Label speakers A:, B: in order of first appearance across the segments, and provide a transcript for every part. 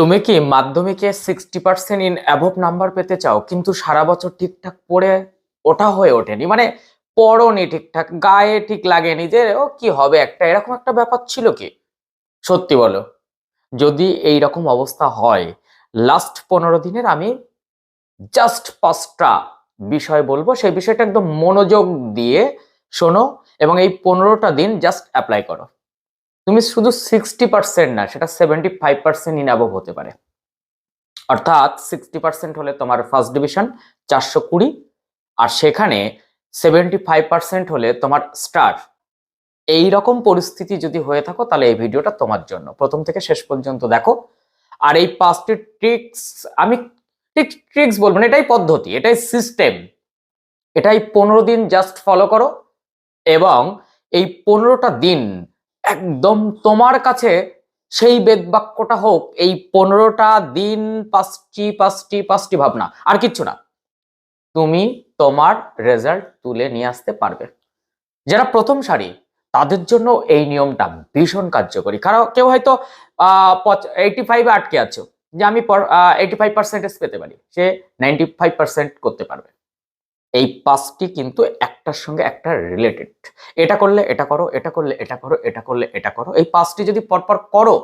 A: তুমি কি মাধ্যমিকে sixty percent in above number পেতে চাও? কিন্তু সারা বছর ঠিকঠাক পড়ে ওটা হয়ে ওঠেনি। মানে পড়নি ঠিকঠাক, গায়ে ঠিক লাগেনি যে, ও, কি হবে একটা? এরকম একটা ব্যাপার ছিল কি? সত্যি বলো। যদি এই রকম অবস্থা হয় লাস্ট পনেরো দিনের আমি জাস্ট পাঁচটা বিষয় বলব। সেই বিষয়টা একদম মনোযোগ দিয়ে শোনো এবং এই পনেরোটা দিন জাস্ট অ্যাপ্লাই করো। তুমি শুধু সিক্সটি পার্সেন্ট না, সেটা seventy five percent in above হতে পারে। অর্থাৎ সিক্সটি পার্সেন্ট হলে তোমার ফার্স্ট ডিভিশন চারশো কুড়ি, আর সেখানে সেভেন্টি ফাইভ পার্সেন্ট হলে তোমার স্টার এই রকম পরিস্থিতি যদি হয়ে থাকো, তাহলে এই ভিডিওটা তোমার জন্য। প্রথম থেকে শেষ পর্যন্ত দেখো। আর এই পাঁচটি ট্রিক্স আমি ঠিক ট্রিক্স বলব না, এটাই পদ্ধতি, এটাই সিস্টেম এটাই পনেরো দিন জাস্ট ফলো করো, এবং এই পনেরোটা দিন একদম তোমার কাছে সেই বেদবাক্যটা হোক, এই পনেরোটা দিন পাঁচটি পাঁচটি পাঁচটি ভাবনা, আর কিচ্ছু না। তুমি তোমার রেজাল্ট তুলে নিয়ে আসতে পারবে। যারা প্রথম সারি, তাদের জন্য এই নিয়মটা ভীষণ কার্যকরী। কারণ কেউ হয়তো এইটি ফাইভে আটকে আছো, যে আমি এইটি ফাইভ পার্সেন্টেজ পেতে পারি। সে নাইনটি ফাইভ পার্সেন্ট করতে পারবে। এই পাঁচটি কিন্তু একটার সঙ্গে একটা রিলেটেড এটা করলে এটা করো, এটা করলে এটা করো, এটা করলে এটা করো। এই পাঁচটি যদি পরপর করো,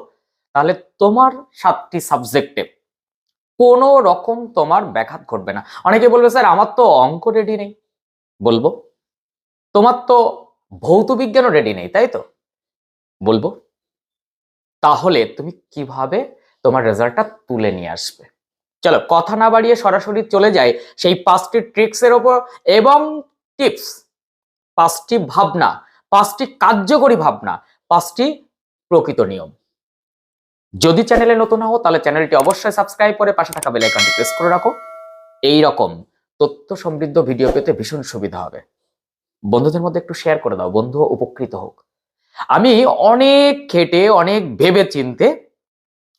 A: তাহলে তোমার সাতটি সাবজেক্টে কোনো রকম তোমার ব্যাঘাত ঘটবে না। অনেকে বলবে, স্যার, আমার তো অঙ্ক রেডি নেই। বলব, তোমার তো ভৌত বিজ্ঞানও রেডি নেই, তাই তো? বলব, তাহলে তুমি কীভাবে তোমার রেজাল্টটা তুলে নিয়ে আসবে? চলো, কথা না বাড়িয়ে সরাসরি চলে যায় সেই পাঁচটি ট্রিক্সের ওপর এবং টিপস পাঁচটি ভাবনা, পাঁচটি কার্যকরী ভাবনা, পাঁচটি প্রকৃত নিয়ম। যদি চ্যানেলে নতুন হও, তাহলে চ্যানেলটি অবশ্যই সাবস্ক্রাইব করে পাশে থাকা বেল আইকনটি প্রেস করে রাখো। এই রকম তথ্য সমৃদ্ধ ভিডিও পেতে ভীষণ সুবিধা হবে। বন্ধুদের মধ্যে একটু শেয়ার করে দাও বন্ধু উপকৃত হোক। আমি অনেক খেটে, অনেক ভেবে চিনতে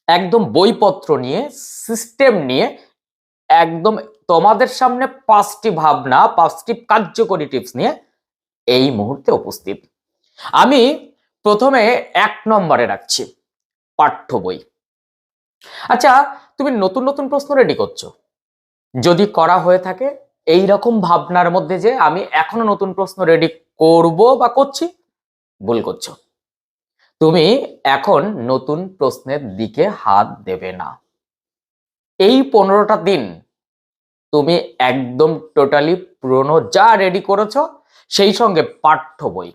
A: একদম বইপত্র নিয়ে সিস্টেম নিয়ে একদম তোমাদের সামনে পাঁচটি ভাবনা পাঁচটি কার্যকরী টিপস নিয়ে এই মুহূর্তে উপস্থিত। আমি প্রথমে এক নম্বরে রাখছি, পাঠ্য বই। আচ্ছা তুমি নতুন নতুন প্রশ্ন রেডি করছ। যদি করা হয়ে থাকে এই রকম ভাবনার মধ্যে যে আমি এখনও নতুন প্রশ্ন রেডি করব বা করছি, ভুল করছ। তুমি এখন নতুন প্রশ্নের দিকে হাত দেবে না। এই পনেরোটা দিন তুমি একদম টোটালি পুরনো যা রেডি করেছ, সেই সঙ্গে পাঠ্য বই।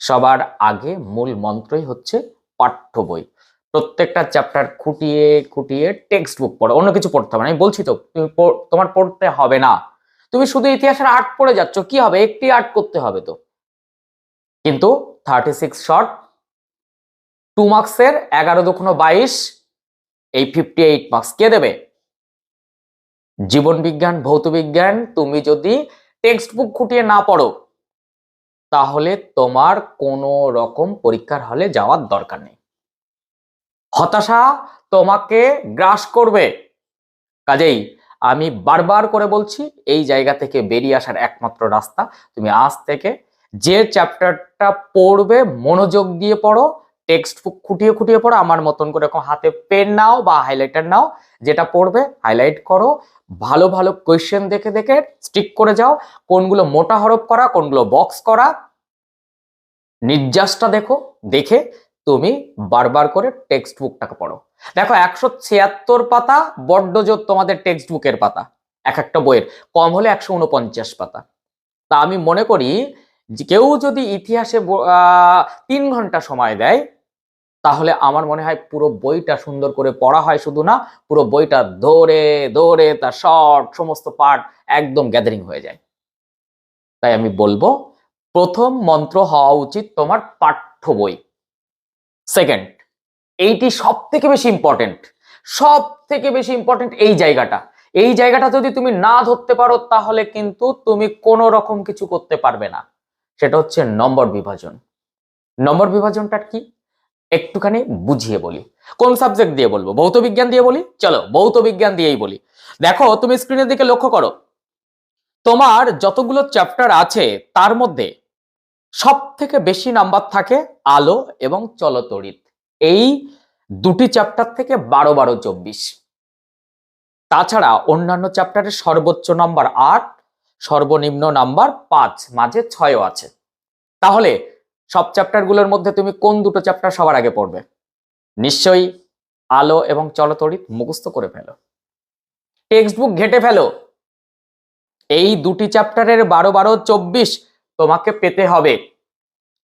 A: সবার আগে মূল মন্ত্রই হচ্ছে পাঠ্য বই। প্রত্যেকটা চ্যাপ্টার খুঁটিয়ে খুঁটিয়ে টেক্সট বুক পড়ো, অন্য কিছু পড়তে হবে না। আমি বলছি তো, তুমি তোমার পড়তে হবে না। তুমি শুধু ইতিহাসের আর্ট পড়ে যাচ্ছ, কি হবে? একটি আর্ট করতে হবে তো। কিন্তু থার্টি সিক্স শর্ট টু মার্কসের এগারো দুগুণ বাইশ, এই ফিফটি এইট মার্কস কে দেবে? জীবন বিজ্ঞান ভৌত বিজ্ঞান তুমি যদি টেক্সট বুক খুঁটিয়ে না পড়ো, তাহলে তোমার কোনো রকম পরীক্ষার হলে যাওয়ার দরকার নেই। হতাশা তোমাকে গ্রাস করবে। কাজেই আমি বারবার করে বলছি, এই জায়গা থেকে বেরিয়ে আসার একমাত্র রাস্তা, তুমি আজ থেকে যে চ্যাপ্টারটা পড়বে, মনোযোগ দিয়ে পড়ো টেক্সট খুঁটিয়ে খুঁটিয়ে পড়ো, আমার মতন করে এরকম হাতে পেন নাও বা হাইলাইটার নাও, যেটা পড়বে হাইলাইট করো, ভালো ভালো কোয়েশ্চেন দেখে দেখে স্টিক করে যাও, কোনগুলো মোটা হরফ করা, কোনগুলো বক্স করা, নির্যাসটা দেখো, দেখে তুমি বারবার করে টেক্সট বুকটাকে পড়ো। দেখো, একশো ছিয়াত্তর পাতা, বড্ড জোর তোমাদের টেক্সট বুকের পাতা, এক একটা বইয়ের, কম হলে একশো উনপঞ্চাশ পাতা। তা আমি মনে করি কেউ যদি ইতিহাসে তিন ঘণ্টা সময় দেয় তাহলে আমার মনে হয় পুরো বইটা সুন্দর করে পড়া হয় শুধু না, পুরো বইটা ধরে ধরে তার শর্ট সমস্ত পার্ট একদম গ্যাদারিং হয়ে যায়। তাই আমি বলব, প্রথম মন্ত্র হওয়া উচিত তোমার পাঠ্য বই। সেকেন্ড এইটি সব থেকে বেশি ইম্পর্টেন্ট সব থেকে বেশি ইম্পর্টেন্ট এই জায়গাটা। এই জায়গাটা যদি তুমি না ধরতে পারো, তাহলে কিন্তু তুমি কোনো রকম কিছু করতে পারবে না। সেটা হচ্ছে নম্বর বিভাজন। নম্বর বিভাজনটা কি? একটুখানি বুঝিয়ে বলি। কোন সাবজেক্ট দিয়ে বলব? ভৌত বিজ্ঞান দিয়ে বলি? চলো, ভৌত বিজ্ঞান দিয়েই বলি। দেখো, তুমি স্ক্রিনের দিকে লক্ষ্য করো। তোমার যতগুলো চ্যাপ্টার আছে, তার মধ্যে সব থেকে বেশি নাম্বার থাকে আলো এবং চলতরিৎ এই দুটি চ্যাপ্টার থেকে বারো বারো চব্বিশ। তাছাড়া অন্যান্য চ্যাপ্টারের সর্বোচ্চ নাম্বার আট, সর্বনিম্ন নাম্বার পাঁচ, মাঝে ছয়ও আছে। তাহলে সব চ্যাপ্টারগুলোর মধ্যে তুমি কোন দুটো চ্যাপ্টার সবার আগে পড়বে? নিশ্চয়ই আলো এবং চলতরিৎ মুখস্থ করে ফেলো। টেক্সট বুক ঘেটে ফেলো। এই দুটি চ্যাপ্টারের বারো বারো চব্বিশ তোমাকে পেতে হবে।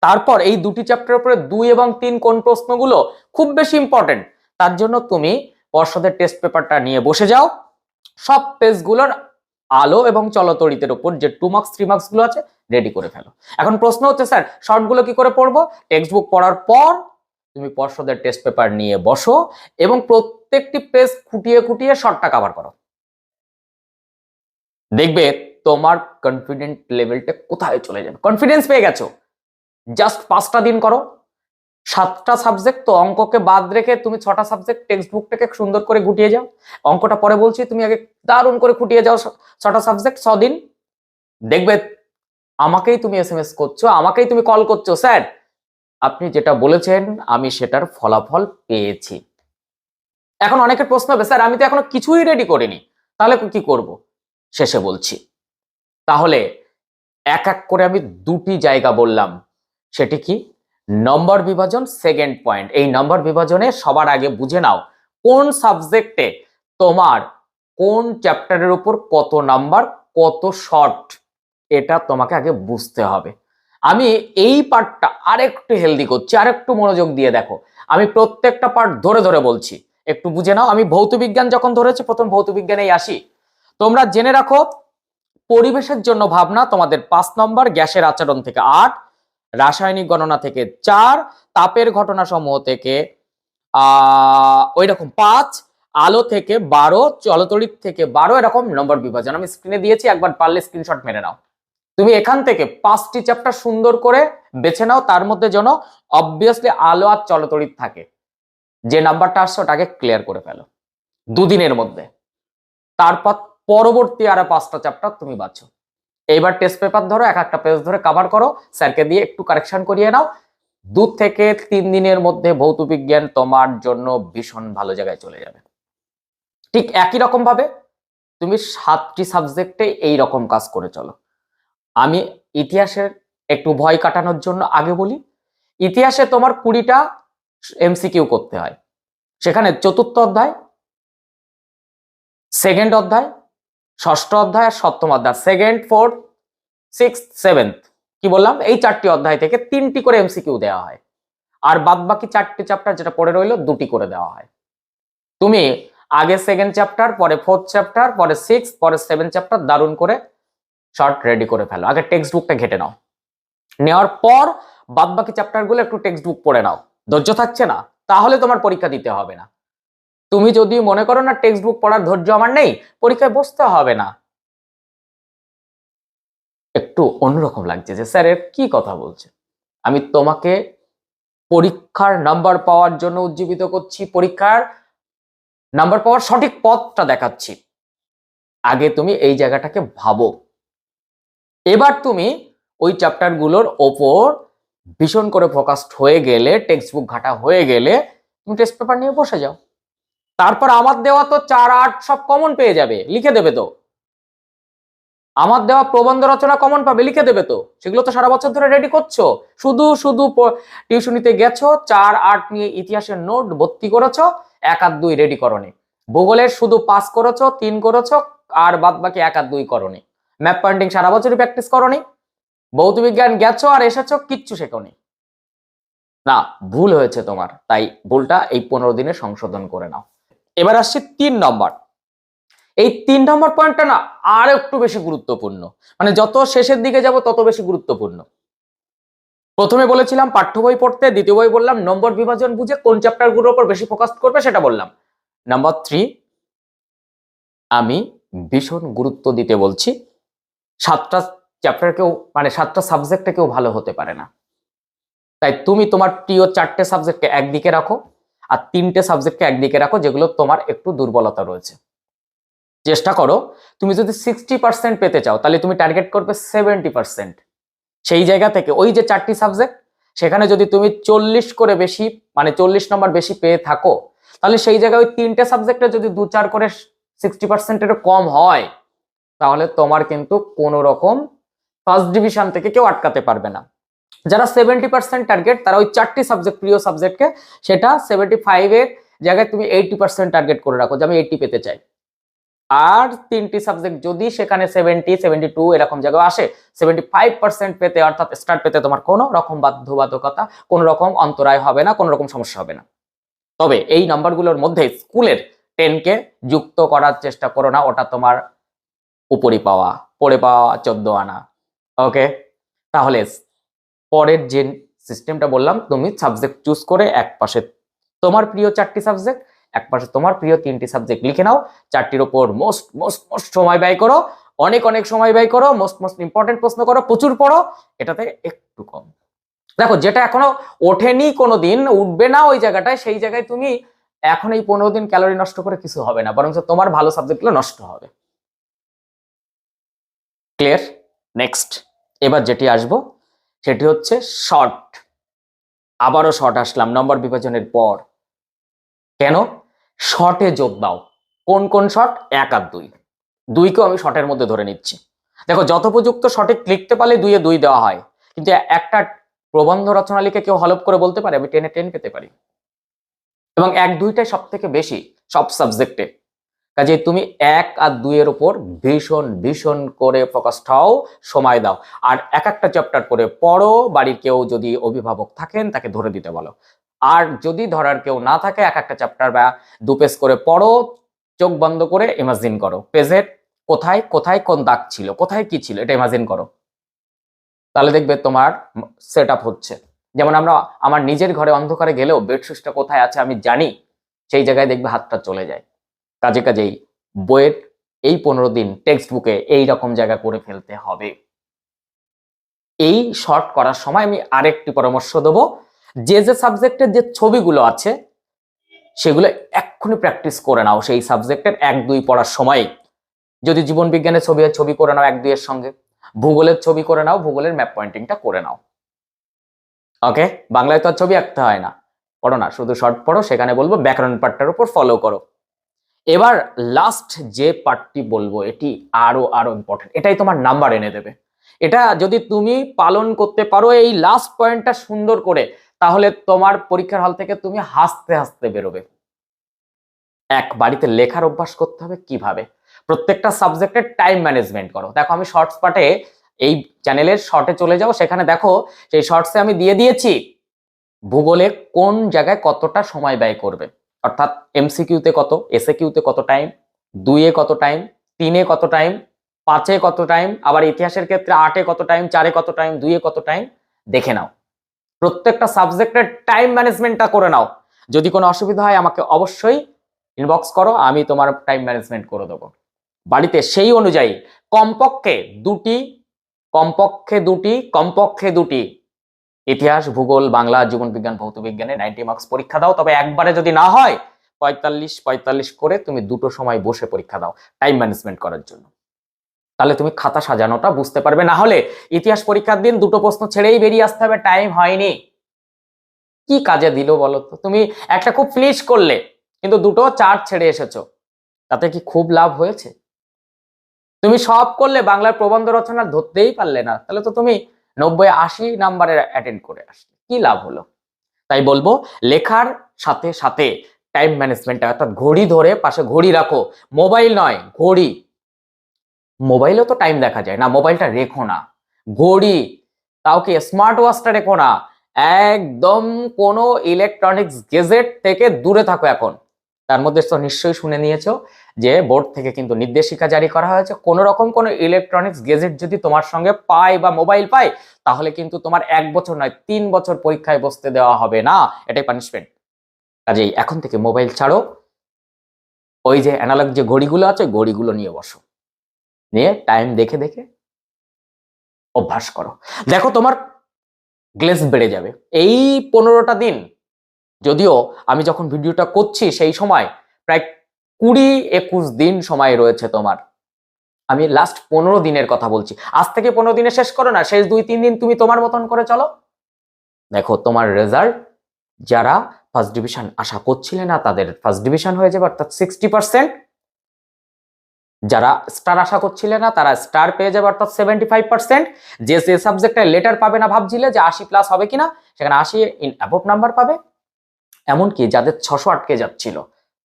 A: তারপর এই দুটি চ্যাপ্টারের উপরে দুই এবং তিন কোন প্রশ্নগুলো খুব বেশি ইম্পর্টেন্ট তার জন্য তুমি পর্ষদের টেস্ট পেপারটা নিয়ে বসে যাও। সব পেজগুলোর আলো এবং চলতরিতের উপর যে টু মার্কস থ্রি মার্কসগুলো আছে রেডি করে ফেলো। এখন প্রশ্ন হচ্ছে, স্যার, শর্টগুলো কি করে পড়ব? টেক্সট বুক পড়ার পর তুমি পর্ষদের টেস্ট পেপার নিয়ে বসো এবং প্রত্যেকটি পেজ খুঁটিয়ে খুঁটিয়ে শর্টটা কভার করো। দেখবে তোমার কনফিডেন্ট লেভেলটা কোথায় চলে যাবে? কনফিডেন্স পেয়ে গেছো। জাস্ট পাঁচটা দিন করো। সাতটা সাবজেক্ট তো অঙ্ককে বাদ রেখে তুমি ছটা সাবজেক্ট টেক্সট বুকটাকে সুন্দর করে গুটিয়ে যাও। অঙ্কটা পরে বলছি, তুমি আগে দারুণ করে খুঁটিয়ে যাও ছটা সাবজেক্ট দিন। দেখবে আমাকেই তুমি এস এম এস করছ, আমাকেই তুমি কল করছ, স্যার। আপনি যেটা বলেছেন, আমি সেটার ফলাফল পেয়েছি। এখন অনেকের প্রশ্ন হবে, স্যার, আমি তো এখনও কিছুই রেডি করিনি। তাহলে কি করব? শেষে বলছি। তাহলে এক এক করে আমি দুটি জায়গা বললাম। সেটি কি? নম্বর বিভাজন সেকেন্ড পয়েন্ট এই নম্বর বিভাজনে সবার আগে বুঝে নাও, কোন সাবজেক্টে তোমার কোন চ্যাপ্টারের উপর কত নাম্বার কত শর্ট এটা তোমাকে আগে বুঝতে হবে। আমি এই পার্টটা আরেকটু হেলদি করছি, আরেকটু মনোযোগ দিয়ে দেখো। আমি প্রত্যেকটা পার্ট ধরে ধরে বলছি। একটু বুঝে নাও, আমি ভৌত বিজ্ঞান যখন ধরেছি, প্রথম ভৌত বিজ্ঞানেই আসি। তোমরা জেনে রাখো, পরিবেশের জন্য ভাবনা তোমাদের পাঁচ নম্বর, গ্যাসের আচরণ থেকে আট, রাসায়নিক গণনা থেকে চার, তাপের ঘটনা সমূহ থেকে ওই রকম পাঁচ, আলো থেকে বারো, চলতরিৎ থেকে বারো, এরকম নম্বর বিভাজন। আমি স্ক্রিনে দিয়েছি, একবার পারলে স্ক্রিনশট মেরে নাও। তুমি এখান থেকে পাঁচটি চ্যাপ্টার সুন্দর করে বেছে নাও, তার মধ্যে যেন অবভিয়াসলি আলো আর চলতরিৎ থাকে। যে নাম্বারটা আসছে, ওটাকে ক্লিয়ার করে ফেলো। দুদিনের মধ্যে। তারপর পরবর্তী আরও পাঁচটা চ্যাপ্টার তুমি বাছো এইবার টেস্ট পেপার ধরো, এক একটা পেজ ধরে কভার করো, স্যারকে দিয়ে একটু কারেকশন করিয়ে নাও। দু থেকে তিন দিনের মধ্যে ভৌত বিজ্ঞান তোমার জন্য ভীষণ ভালো জায়গায় চলে যাবে। ঠিক একই রকম ভাবে তুমি সাতটি সাবজেক্টে এই রকম কাজ করে চলো। আমি ইতিহাসের একটু ভয় কাটানোর জন্য আগে বলি, ইতিহাসে তোমার কুড়িটা এমসিকিউ করতে হয়। সেখানে চতুর্থ অধ্যায় সেকেন্ড অধ্যায়, ষষ্ঠ অধ্যায় আর সপ্তম অধ্যায় সেকেন্ড ফোর্থ সিক্স সেভেন্থ কি বললাম? এই চারটি অধ্যায় থেকে তিনটি করে এমসিকিউ দেওয়া হয়। আর বাদ বাকি চারটি চ্যাপ্টার যেটা পড়ে রইল, দুটি করে দেওয়া হয়। তুমি আগে সেকেন্ড চ্যাপ্টার পরে ফোর্থ চ্যাপ্টার পরে সিক্স পরে সেভেন চ্যাপ্টার দারুণ করে শর্ট রেডি করে ফেলো। আগে টেক্সট বুকটা ঘেটে নাও। নেওয়ার পর বাদ বাকি চ্যাপ্টারগুলো একটু টেক্সট বুক পড়ে নাও। ধৈর্য থাকছে না, তাহলে তোমার পরীক্ষা দিতে হবে না। তুমি যদি মনে করো না টেক্সট বুক পড়ার ধৈর্য আমার নেই, পরীক্ষায় বসতে হবে না। একটু অন্যরকম লাগছে যে, স্যার, এর কি কথা বলছে? আমি তোমাকে পরীক্ষার নাম্বার পাওয়ার জন্য উজ্জীবিত করছি, পরীক্ষার নাম্বার পাওয়ার সঠিক পথটা দেখাচ্ছি। আগে তুমি এই জায়গাটাকে ভাবো। এবার তুমি ওই চ্যাপ্টারগুলোর ওপর ভীষণ করে ফোকাসড হয়ে গেলে টেক্সট বুক ঘাটা হয়ে গেলে, তুমি টেস্ট পেপার নিয়ে বসে যাও। তারপর আমার দেওয়া তো চার আট সব কমন পেয়ে যাবে, লিখে দেবে তো। আমার দেওয়া প্রবন্ধ রচনা কমন পাবে, লিখে দেবে তো। সেগুলো তো সারা বছর ধরে রেডি করছ। শুধু শুধু টিউশনিতে গেছো, চার আট নিয়ে ইতিহাসের নোট ভর্তি করেছ, এক আর দুই রেডি করনি। ভূগোলের শুধু পাস করেছ, তিন করেছ, আর বাদ বাকি এক আর দুই করনি। ম্যাপ পয়েন্টিং সারা বছরই প্র্যাকটিস করনি। ভৌত বিজ্ঞান গেছো আর এসেছ, কিচ্ছু শেখনি। না, ভুল হয়েছে তোমার, তাই ভুলটা এই পনেরো দিনে সংশোধন করে নাও। এবার আসছে তিন নম্বর। এই তিন নম্বর পয়েন্টটা না আর একটু বেশি গুরুত্বপূর্ণ। মানে যত শেষের দিকে যাব, তত বেশি গুরুত্বপূর্ণ। প্রথমে বলেছিলাম, পাঠ্য বই পড়তে, দ্বিতীয় বই বললাম, নম্বর বিভাজন বুঝে কোন চ্যাপ্টারগুলোর উপর বেশি ফোকাস করবে সেটা বললাম। নাম্বার থ্রি আমি ভীষণ গুরুত্ব দিতে বলছি সাতটা চ্যাপ্টার কেউ মানে সাতটা সাবজেক্টে কেউ ভালো হতে পারে না। তাই তুমি তোমার প্রিয় চারটে সাবজেক্টকে একদিকে রাখো, আর তিনটে সাবজেক্টকে একদিকে রাখো, যেগুলো তোমার একটু দুর্বলতা রয়েছে। চেষ্টা করো, তুমি যদি সিক্সটি পার্সেন্ট পেতে চাও, তাহলে তুমি টার্গেট করবে সেভেন্টি পার্সেন্ট সেই জায়গা থেকে ওই যে চারটি সাবজেক্ট সেখানে যদি তুমি চল্লিশ করে বেশি মানে চল্লিশ নম্বর বেশি পেয়ে থাকো, তাহলে সেই জায়গায় ওই তিনটে সাবজেক্টে যদি দু চার করে সিক্সটি পার্সেন্টের কম হয় তাহলে তোমার কিন্তু কোনো রকম ফার্স্ট ডিভিশন থেকে কেউ আটকাতে পারবে না। যারা সেভেন্টি পার্সেন্ট টার্গেট তারা ওই চারটি সাবজেক্ট প্রিয় সাবজেক্টকে সেটা সেভেন্টি ফাইভের জায়গায় তুমি এইটি পার্সেন্ট টার্গেট করে রাখো যে আমি এইটি পেতে চাই। আর তিনটি সাবজেক্ট যদি সেখানে সেভেন্টি সেভেন্টি টু এরকম জায়গায় আসে সেভেন্টি ফাইভ পার্সেন্ট পেতে অর্থাৎ স্টার্ট পেতে তোমার কোনো রকম বাধ্যবাধকতা, কোনো রকম অন্তরায় হবে না, কোনো রকম সমস্যা হবে না। তবে এই নাম্বারগুলোর মধ্যে স্কুলের টেনকে যুক্ত করার চেষ্টা করো না, ওটা তোমার উপরি পাওয়া, পরে পাওয়া চোদ্দ আনা। ওকে তাহলে পরের যে সিস্টেমটা বললাম, তুমি সাবজেক্ট চুজ করে এক পাশে তোমার প্রিয় চারটি সাবজেক্ট এক পাশে তোমার প্রিয় তিনটি সাবজেক্ট লিখে নাও। চারটির ওপর মোস্ট মোস্ট মোস্ট সময় ব্যয় করো। অনেক অনেক সময় ব্যয় করো। মোস্ট মোস্ট ইম্পর্টেন্ট প্রশ্ন করো। প্রচুর পড়ো। এটাতে একটু কম। দেখো, যেটা এখনও ওঠেনি কোনো দিন উঠবে না ওই জায়গাটায়, সেই জায়গায় তুমি এখন এই পনেরো দিন ক্যালোরি নষ্ট করে কিছু হবে না। বরং তোমার ভালো সাবজেক্টগুলো নষ্ট হবে। ক্লিয়ার নেক্সট এবার যেটি আসব, সেটি হচ্ছে শর্ট আবারও শর্ট আসলাম নম্বর বিভাজনের পর। কেন? শর্টে যোগ দাও। কোন কোন শর্ট এক আর দুই। দুইকেও আমি শর্টের মধ্যে ধরে নিচ্ছি। দেখো যথোপযুক্ত সঠিক লিখতে পারলে দুইয়ে দুই দেওয়া হয়। কিন্তু একটা প্রবন্ধ রচনা লিখে কেউ হলপ করে বলতে পারে, আমি টেনে, টেন পেতে পারি। এবং এক দুইটাই সব থেকে বেশি, সব সাবজেক্টে কাজে তুমি এক আর দুইয়ের উপর ভীষণ ভীষণ করে ফোকাসড হও সময় দাও। আর এক একটা চ্যাপ্টার করে পড়ো, বাড়ির কেউ যদি অভিভাবক থাকেন তাকে ধরে দিতে বলো। আর যদি ধরার কেউ না থাকে, এক একটা চ্যাপ্টার বা দু পেজ করে পড়ো, চোখ বন্ধ করে ইমাজিন করো। পেজের কোথায় কোথায় কোন দাগ ছিল, কোথায় কি ছিল, এটা ইমাজিন করো। তাহলে দেখবে তোমার সেট হচ্ছে। যেমন আমরা আমার নিজের ঘরে অন্ধকারে গেলেও বেডশুসটা কোথায় আছে আমি জানি, সেই জায়গায় দেখবে হাতটা চলে যায়। কাজে কাজেই বইয়ের এই পনেরো দিন টেক্সট বুকে এই রকম জায়গা করে ফেলতে হবে। এই শর্ট করার সময় আমি আরেকটি পরামর্শ দেবো। যে যে সাবজেক্টের যে ছবিগুলো আছে, সেগুলো এক্ষুনি প্র্যাকটিস করে নাও। সেই সাবজেক্টের এক, দুই পড়ার সময়। যদি জীবন বিজ্ঞানের ছবি ছবি করে নাও এক, দুইয়ের সঙ্গে। ভূগোলের ছবি করে নাও, ভূগোলের ম্যাপ পয়েন্টিংটা করে নাও। ওকে বাংলায় তো আর ছবি আঁকতে হয় না। পড়ো না, শুধু শর্ট পড়ো, সেখানে বলব ব্যাকরণ পার্টটার উপর ফলো করো। এবার লাস্ট যে পার্টটি বলব, এটি আরও আরও ইম্পর্টেন্ট এটাই তোমার নাম্বার এনে দেবে। এটা যদি তুমি পালন করতে পারো এই লাস্ট পয়েন্টটা সুন্দর করে, তাহলে তোমার পরীক্ষার হল থেকে তুমি হাসতে হাসতে বেরোবে। এক, বাড়িতে লেখার অভ্যাস করতে হবে কীভাবে? প্রত্যেকটা সাবজেক্টের টাইম ম্যানেজমেন্ট করো। দেখো, আমি শর্টস পার্টে এই চ্যানেলের শর্টে চলে যাও সেখানে দেখো, সেই শর্টসে আমি দিয়ে দিয়েছি, ভূগোলে কোন জায়গায় কতটা সময় ব্যয় করবে। অর্থাৎ এমসিকিউতে কত এসএ কিউতে কত টাইম দুইয়ে কত টাইম তিনে কত টাইম পাঁচে কত টাইম আবার ইতিহাসের ক্ষেত্রে আটে কত টাইম চারে কত টাইম দুইয়ে কত টাইম দেখে নাও। প্রত্যেকটা সাবজেক্টের টাইম ম্যানেজমেন্টটা করে নাও। যদি কোনো অসুবিধা হয়, আমাকে অবশ্যই ইনবক্স করো, আমি তোমার টাইম ম্যানেজমেন্ট করে দেবো। বাড়িতে সেই অনুযায়ী কমপক্ষে দুটি কমপক্ষে দুটি কমপক্ষে দুটি ইতিহাস, ভূগোল, বাংলা জীবন বিজ্ঞান ভৌত বিজ্ঞানে নাইনটি মার্কস পরীক্ষা দাও। তবে একবারে যদি না হয়, পঁয়তাল্লিশ পঁয়তাল্লিশ করে তুমি দুটো সময় বসে পরীক্ষা দাও টাইম ম্যানেজমেন্ট করার জন্য। তাহলে তুমি খাতা সাজানোটা বুঝতে পারবে। না হলে ইতিহাস পরীক্ষার দিন দুটো প্রশ্ন ছেড়েই বেরিয়ে আসতে হবে টাইম হয়নি। কি কাজে দিল বলো তো? তুমি একটা খুব ফ্লিশ করলে, কিন্তু দুটো চার ছেড়ে এসেছ। তাতে কি খুব লাভ হয়েছে? তুমি সব করলে, বাংলার প্রবন্ধ রচনা ধরতেই পারলে না। তাহলে তো তুমি নব্বই আশি নাম্বারের অ্যাটেন্ড করে আসলে। কি লাভ হলো? তাই বলব, লেখার সাথে সাথে টাইম ম্যানেজমেন্ট অর্থাৎ ঘড়ি ধরে পাশে ঘড়ি রাখো। মোবাইল নয়, ঘড়ি। মোবাইলেও তো টাইম দেখা যায় না মোবাইলটা রেখো না। ঘড়ি তাও কি স্মার্ট ওয়াচটা রেখো না। একদম কোনো ইলেকট্রনিক্স গেজেট থেকে দূরে থাকো এখন। তার মধ্যে তো নিশ্চয়ই শুনে নিয়েছো যে বোর্ড থেকে কিন্তু নির্দেশিকা জারি করা হয়েছে। কোনো রকম কোনো ইলেকট্রনিক্স গেজেট যদি তোমার সঙ্গে পায় বা মোবাইল পায়, তাহলে কিন্তু তোমার এক বছর নয়, তিন বছর পরীক্ষায় বসতে দেওয়া হবে না। এটাই পানিশমেন্ট কাজেই এখন থেকে মোবাইল ছাড়ো। ওই যে অ্যানালগ যে ঘড়িগুলো আছে ঘড়িগুলো নিয়ে বসো। নিয়ে টাইম দেখে দেখে অভ্যাস করো। দেখো তোমার গ্লেস বেড়ে যাবে। এই পনেরোটা দিন যদিও আমি যখন ভিডিওটা করছি সেই সময় প্রায় কুড়ি একুশ দিন সময় রয়েছে তোমার। আমি লাস্ট পনেরো দিনের কথা বলছি। আজ থেকে পনেরো দিনে শেষ করো না, শেষ দুই তিন দিন তুমি তোমার মতন করে চলো। দেখো, তোমার রেজাল্ট যারা ফার্স্ট ডিভিশন আশা করছিলে না, তাদের ফার্স্ট ডিভিশন হয়ে যাবে, অর্থাৎ সিক্সটি পার্সেন্ট যারা স্টার আশা করছিলে না, তারা স্টার পেয়ে যাবে, অর্থাৎ সেভেন্টি ফাইভ পার্সেন্ট যে যে সাবজেক্টে লেটার পাবে না, ভাবছিলে যে আশি প্লাস হবে কিনা, সেখানে আশি ইন অ্যাবভ নাম্বার পাবে। এমনকি যাদের ছশো আটকে যাচ্ছিল,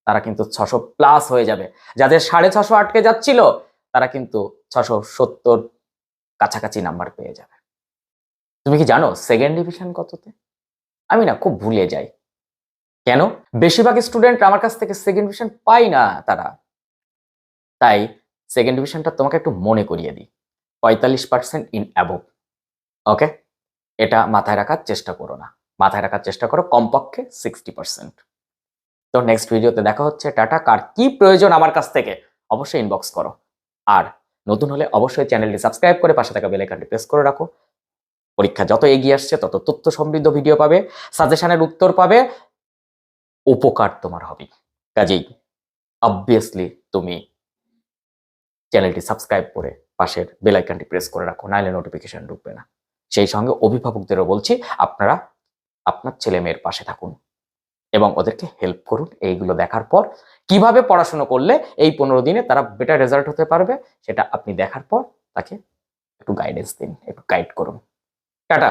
A: তারা কিন্তু ছশো প্লাস হয়ে যাবে। যাদের সাড়ে ছশো আটকে যাচ্ছিল, তারা কিন্তু ছশো সত্তর কাছাকাছি নাম্বার পেয়ে যাবে। তুমি কি জানো সেকেন্ড ডিভিশন কততে? আমি না খুব ভুলে যাই। কেন? বেশিরভাগ স্টুডেন্ট আমার কাছ থেকে সেকেন্ড ডিভিশন পাই না তারা। তাই সেকেন্ড ডিভিশনটা তোমাকে একটু মনে করিয়ে দিই। পঁয়তাল্লিশ পার্সেন্ট ইন অ্যাবভ ওকে এটা মাথায় রাখার চেষ্টা করো না। মাথায় রাখার চেষ্টা করো, কমপক্ষে সিক্সটি পার্সেন্ট তো নেক্সট ভিডিওতে দেখা হচ্ছে, টাটা, কার কি প্রয়োজন আমার কাছ থেকে, অবশ্যই ইনবক্স করো। আর নতুন হলে অবশ্যই চ্যানেলটি সাবস্ক্রাইব করে পাশে থাকা বেলাইকানটি প্রেস করে রাখো। পরীক্ষা যত এগিয়ে আসছে, তত তথ্য সমৃদ্ধ ভিডিও পাবে সাজেশনের উত্তর পাবে, উপকার তোমার হবে। কাজেই অবভিয়াসলি তুমি চ্যানেলটি সাবস্ক্রাইব করে পাশের বেল আইকনটি প্রেস করে রাখো, নাইলে নোটিফিকেশন ঢুকবে না। সেই সঙ্গে অভিভাবকদেরও বলছি, আপনারা আপনার ছেলে মেয়ের পাশে থাকুন এবং ওদেরকে হেল্প করুন এইগুলো দেখার পর কীভাবে পড়াশুনো করলে এই পনেরো দিনে তারা বেটার রেজাল্ট হতে পারবে সেটা আপনি দেখার পর তাকে একটু গাইডেন্স দিন, একটু গাইড করুন। টাটা।